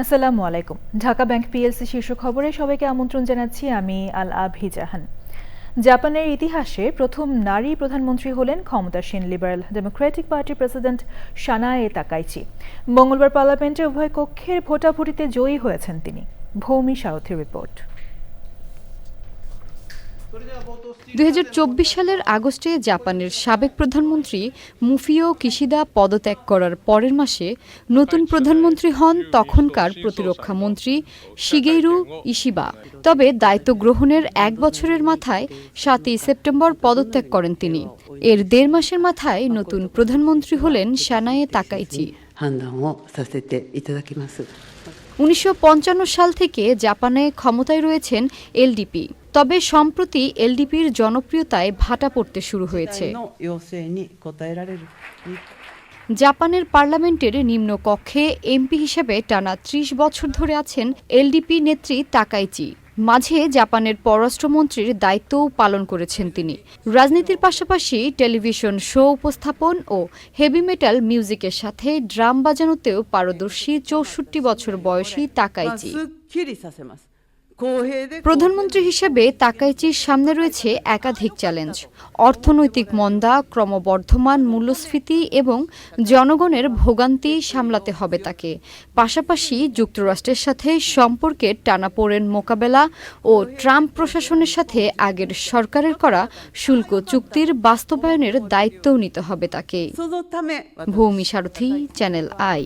আসসালামু আলাইকুম। Dhaka bank PLC শীর্ষ খবরে সবাইকে আমন্ত্রণ জানাচ্ছি আমি আল আভি জাহান জাপানের ইতিহাসে প্রথম নারী প্রধানমন্ত্রী হলেন ক্ষমতাসীন লিবারেল ডেমোক্রেটিক পার্টির প্রেসিডেন্ট সানায়ে তাকাইচি। মঙ্গলবার পার্লামেন্টে উভয় কক্ষের ভোটাভুটিতে জয়ী হয়েছেন তিনি। ভৌমি সারথী রিপোর্ট। দুই হাজার চব্বিশ সালের আগস্টে জাপানের সাবেক প্রধানমন্ত্রী মুফিও কিশিদা পদত্যাগ করার পরের মাসে নতুন প্রধানমন্ত্রী হন তখনকার প্রতিরক্ষা মন্ত্রী শিগেইরু ইশিবা। তবে দায়িত্ব গ্রহণের এক বছরের মাথায় সাতই সেপ্টেম্বর পদত্যাগ করেন তিনি। এর দেড় মাসের মাথায় নতুন প্রধানমন্ত্রী হলেন সানায়ে তাকাইচি। উনিশশো পঞ্চান্ন সাল থেকে জাপানে ক্ষমতায় রয়েছেন এলডিপি তবে সম্প্রতি এলডিপির জনপ্রিয়তায় ভাটা পড়তে শুরু হয়েছে। জাপানের পার্লামেন্টের নিম্ন কক্ষে এমপি হিসেবে টানা ত্রিশ বছর ধরে আছেন এলডিপি নেত্রী তাকাইচি। মাঝে জাপানের পররাষ্ট্রমন্ত্রীর দায়িত্বও পালন করেছেন তিনি। রাজনীতির পাশাপাশি টেলিভিশন শো উপস্থাপন ও হেভি মেটাল মিউজিকের সাথে ড্রাম বাজানোতেও পারদর্শী চৌষট্টি বছর বয়সী তাকাইচি। প্রধানমন্ত্রী হিসেবে তাকাইচির সামনে রয়েছে একাধিক চ্যালেঞ্জ। অর্থনৈতিক মন্দা ক্রমবর্ধমান মূল্যস্ফীতি এবং জনগণের ভোগান্তি সামলাতে হবে তাকে। পাশাপাশি যুক্তরাষ্ট্রের সাথে সম্পর্কের টানাপোড়েন মোকাবেলা ও ট্রাম্প প্রশাসনের সাথে আগের সরকারের করা শুল্ক চুক্তির বাস্তবায়নের দায়িত্বও নিতে হবে তাকে। Bhoumi Sarathi Channel I.